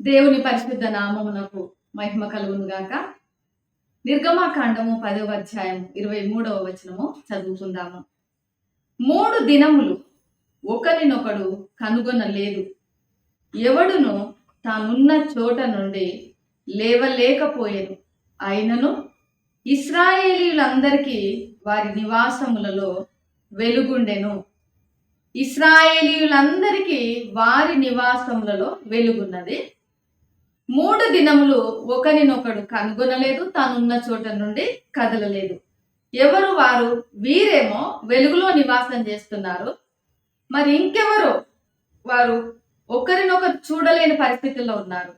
దేవుని పరిశుద్ధ నామమునకు మహిమ కలుగును గాక నిర్గమాకాండము పదవ అధ్యాయం ఇరవై మూడవ వచనము చదువుకుందాము. మూడు దినములు ఒకరినొకడు కనుగొనలేదు. ఎవడును తానున్న చోట నుండి లేవలేకపోయేను. అయినను ఇస్రాయేలీలందరికీ వారి నివాసములలో వెలుగుండెను. ఇస్రాయేలీలందరికీ వారి నివాసములలో వెలుగున్నది మూడు దినములు ఒకరినొకడు కనుగొనలేదు తానున్న చోట నుండి కదలలేదు. ఎవరు వారు? వీరేమో వెలుగులో నివాసం చేస్తున్నారు. మరి ఇంకెవరు? వారు ఒకరినొకరు చూడలేని పరిస్థితుల్లో ఉన్నారు.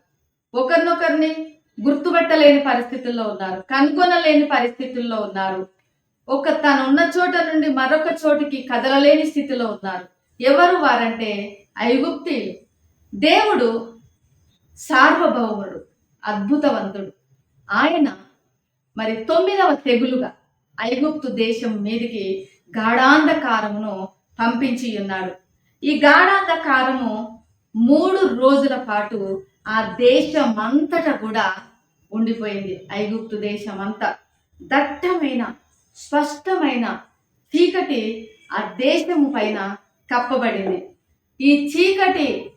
ఒకరినొకరిని గుర్తుపట్టలేని పరిస్థితుల్లో ఉన్నారు. కనుగొనలేని పరిస్థితుల్లో ఉన్నారు. ఒక తను ఉన్న చోట నుండి మరొక చోటికి కదలలేని స్థితిలో ఉన్నారు. ఎవరు వారంటే? ఐగుప్తి దేవుడు సార్వభౌముడు అద్భుతవంతుడు. ఆయన మరి తొమ్మిదవ తెగులుగా ఐగుప్తు దేశం మీదికి గాఢాంధకారమును పంపించి ఉన్నాడు. ఈ గాఢాంధకారము మూడు రోజుల పాటు ఆ దేశం అంతటా కూడా ఉండిపోయింది. ఐగుప్తు దేశం అంతా దట్టమైన స్పష్టమైన చీకటి ఆ దేశము పైన కప్పబడింది. ఈ చీకటి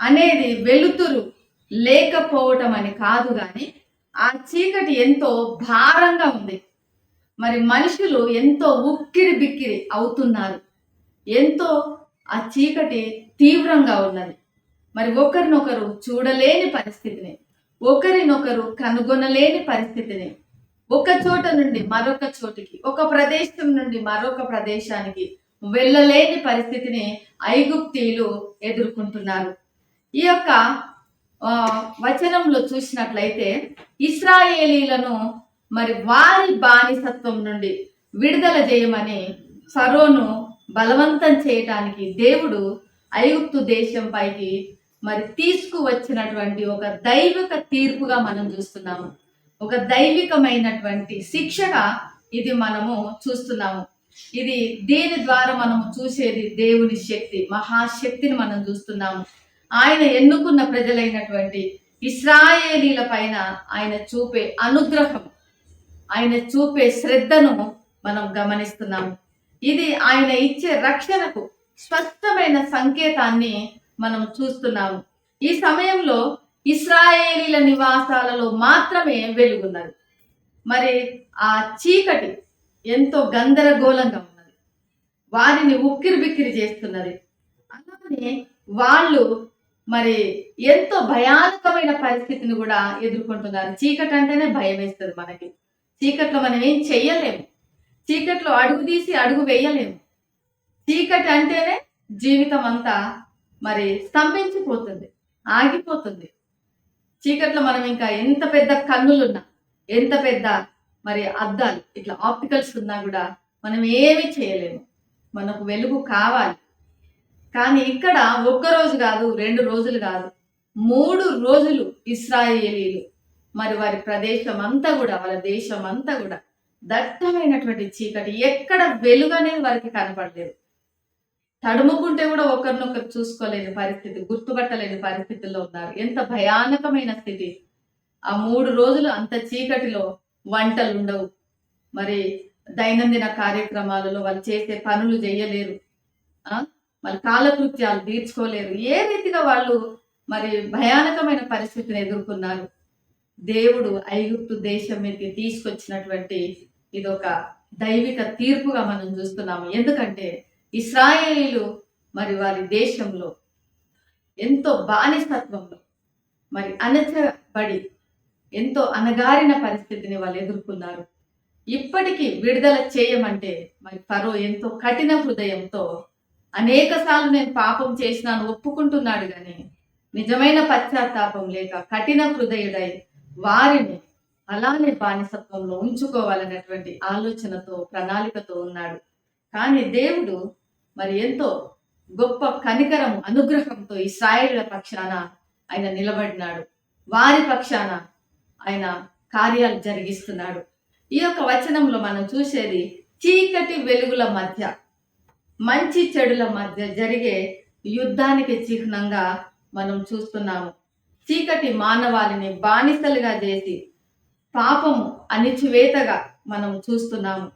అనేది వెలుతురు లేకపోవటం అని కాదు కానీ ఆ చీకటి ఎంతో భారంగా ఉంది. మరి మనుషులు ఎంతో ఉక్కిరి బిక్కిరి అవుతున్నారు. ఎంతో ఆ చీకటి తీవ్రంగా ఉన్నది. మరి ఒకరినొకరు చూడలేని పరిస్థితిని ఒకరినొకరు కనుగొనలేని పరిస్థితిని ఒక చోట నుండి మరొక చోటికి ఒక ప్రదేశం నుండి మరొక ప్రదేశానికి వెళ్ళలేని పరిస్థితిని ఐగుప్తీలు ఎదుర్కొంటున్నారు. ఈ యొక్క వచనంలో చూసినట్లయితే ఇస్రాయేలీలను మరి వారి బానిసత్వం నుండి విడుదల చేయమని ఫరోను బలవంతం చేయటానికి దేవుడు ఐగుప్తు దేశం పైకి మరి తీసుకువచ్చినటువంటి ఒక దైవిక తీర్పుగా మనం చూస్తున్నాము. ఒక దైవికమైనటువంటి శిక్షగా ఇది మనము చూస్తున్నాము. ఇది దీని ద్వారా మనము చూసేది? దేవుని శక్తి మహాశక్తిని మనం చూస్తున్నాము. ఆయన ఎన్నుకున్న ప్రజలైనటువంటి ఇస్రాయేలీల పైన ఆయన చూపే అనుగ్రహం ఆయన చూపే శ్రద్ధను మనం గమనిస్తున్నాము ఇది ఆయన ఇచ్చే రక్షణకు స్పష్టమైన సంకేతాన్ని మనం చూస్తున్నాము ఈ సమయంలో ఇస్రాయేలీల నివాసాలలో మాత్రమే వెలుగున్నది. మరి ఆ చీకటి ఎంతో గందరగోళంగా ఉన్నది. వారిని ఉక్కిరి బిక్కిరి చేస్తున్నది. అలానే వాళ్ళు మరి ఎంతో భయానకమైన పరిస్థితిని కూడా ఎదుర్కొంటున్నారు. చీకటి అంటేనే భయం వేస్తుంది మనకి. చీకట్లో మనం ఏం చెయ్యలేము. చీకట్లో అడుగు తీసి అడుగు వేయలేము. చీకటి అంటేనే జీవితం అంతా మరి స్తంభించిపోతుంది ఆగిపోతుంది. చీకట్లో మనం ఇంకా ఎంత పెద్ద కన్నులున్నా ఎంత పెద్ద మరి అద్దాలు ఇట్లా ఆప్టికల్స్ ఉన్నా కూడా మనం ఏమీ చేయలేము. మనకు వెలుగు కావాలి. కానీ ఇక్కడ ఒక్క రోజు కాదు రెండు రోజులు కాదు. మూడు రోజులు ఇస్రాయేలీలు. మరి వారి ప్రదేశం అంతా కూడా వాళ్ళ దేశం అంతా కూడా దట్టమైనటువంటి చీకటి ఎక్కడ వెలుగు అనేది వారికి కనపడలేదు. తడుముకుంటే కూడా ఒకరినొకరు చూసుకోలేని పరిస్థితి గుర్తుపట్టలేని పరిస్థితుల్లో ఉన్నారు. ఎంత భయానకమైన స్థితి. ఆ మూడు రోజులు అంత చీకటిలో వంటలు ఉండవు. మరి దైనందిన కార్యక్రమాలలో వాళ్ళు చేసే పనులు చేయలేరు. ఆ? వాళ్ళ కాలకృత్యాలు తీర్చుకోలేరు. ఏ రీతిగా వాళ్ళు మరి భయానకమైన పరిస్థితిని ఎదుర్కొన్నారు? దేవుడు ఐగుప్తు దేశం మీదకి తీసుకొచ్చినటువంటి ఇది ఒక దైవిక తీర్పుగా మనం చూస్తున్నాము. ఎందుకంటే ఇస్రాయేలీలు మరి వారి దేశంలో ఎంతో బానిసత్వంలో మరి అనచబడి ఎంతో అనగారిన పరిస్థితిని వాళ్ళు ఎదుర్కొన్నారు. ఇప్పటికీ విడుదల చేయమంటే మరి ఫరో ఎంతో కఠిన హృదయంతో అనేక సార్లు నేను పాపం చేసినాను ఒప్పుకుంటున్నాడు కానీ నిజమైన పశ్చాత్తాపం లేక కఠిన హృదయుడై వారిని అలానే బానిసత్వంలో ఉంచుకోవాలనేటువంటి ఆలోచనతో ప్రణాళికతో ఉన్నాడు. కానీ దేవుడు మరి ఎంతో గొప్ప కనికరం అనుగ్రహంతో ఇస్రాయేళ్ళ పక్షాన ఆయన నిలబడినాడు. వారి పక్షాన ఆయన కార్యాలు జరిగిస్తున్నాడు. ఈ యొక్క వచనంలో మనం చూసేది చీకటి వెలుగుల మధ్య మంచి చెడుల మధ్య జరిగే యుద్ధానికి చిహ్నంగా మనం చూస్తున్నాము. చీకటి మానవాళిని బానిసలుగా చేసి పాపము అణిచివేతగా మనం చూస్తున్నాము.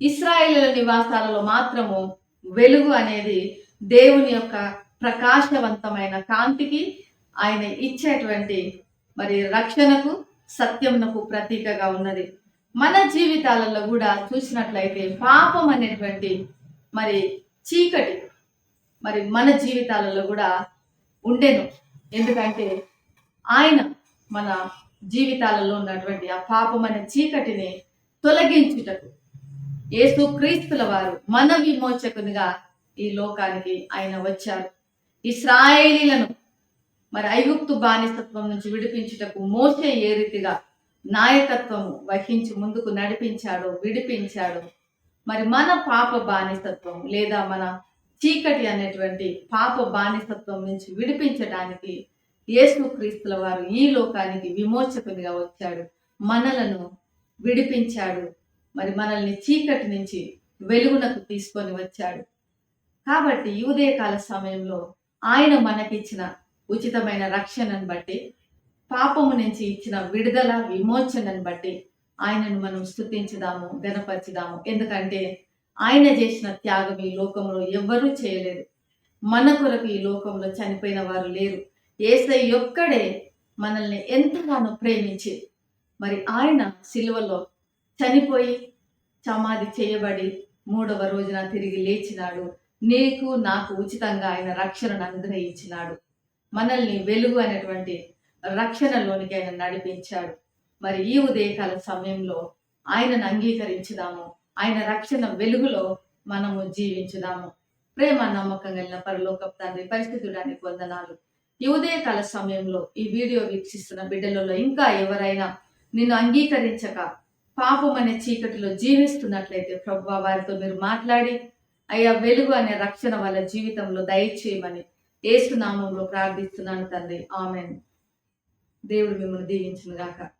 ఇస్రాయేల్ నివాసాలలో మాత్రము వెలుగు అనేది దేవుని యొక్క ప్రకాశవంతమైన కాంతికి ఆయన ఇచ్చేటువంటి మరి రక్షణకు సత్యమునకు ప్రతీకగా ఉన్నది. మన జీవితాలలో కూడా చూసినట్లయితే పాపం అనేటువంటి మరి చీకటి మరి మన జీవితాలలో కూడా ఉండెను. ఎందుకంటే ఆయన మన జీవితాలలో ఉన్నటువంటి ఆ పాపం అనే చీకటిని తొలగించుటకు యేసు క్రీస్తుల వారు మన విమోచకునిగా ఈ లోకానికి ఆయన వచ్చారు. ఇస్రాయేలీలను మరి ఐగుప్తు బానిసత్వం నుంచి విడిపించుటకు మోసే ఏ రీతిగా నాయకత్వము వహించి ముందుకు నడిపించాడో విడిపించాడు మరి మన పాప బానిసత్వం లేదా మన చీకటి అనేటువంటి పాప బానిసత్వం నుంచి విడిపించడానికి యేసుక్రీస్తుల వారు ఈ లోకానికి విమోచకునిగా వచ్చాడు. మనలను విడిపించాడు. మరి మనల్ని చీకటి నుంచి వెలుగునకు తీసుకొని వచ్చాడు. కాబట్టి ఈ ఉదయకాల సమయంలో ఆయన మనకిచ్చిన ఉచితమైన రక్షణను బట్టి పాపము నుంచి ఇచ్చిన విడుదల విమోచనను బట్టి ఆయనను మనం స్థుతించుదాము గనపరచుదాము ఎందుకంటే ఆయన చేసిన త్యాగం ఈ లోకంలో ఎవ్వరూ చేయలేరు మన కొరకు ఈ లోకంలో చనిపోయిన వారు లేరు. ఏసై ఒక్కడే మనల్ని ఎంతగానో ప్రేమించి మరి ఆయన సిలువలో చనిపోయి సమాధి చేయబడి మూడవ రోజున తిరిగి లేచినాడు. నీకు నాకు ఉచితంగా ఆయన రక్షణను అనుగ్రహించినాడు. మనల్ని వెలుగు అనేటువంటి రక్షణలోనికి ఆయన నడిపించాడు. మరి ఈ ఉదయకాల సమయంలో ఆయనను అంగీకరించుదాము. ఆయన రక్షణ వెలుగులో మనము జీవించుదాము. ప్రేమ నమ్మకం కలిగిన పరలోకపు తండ్రి పరిస్థితుడానికి వందనాలు. ఈ ఉదయకాల సమయంలో ఈ వీడియో వీక్షిస్తున్న బిడ్డలలో ఇంకా ఎవరైనా నిన్ను అంగీకరించక పాపం అనే చీకటిలో జీవిస్తున్నట్లయితే ప్రభు వారితో మీరు మాట్లాడి అయ్యా వెలుగు అనే రక్షణ వాళ్ళ జీవితంలో దయచేయమని ఏసునామంలో ప్రార్థిస్తున్నాను తండ్రి. ఆమెన్. దేవుడు మిమ్మల్ని దీవించును గాక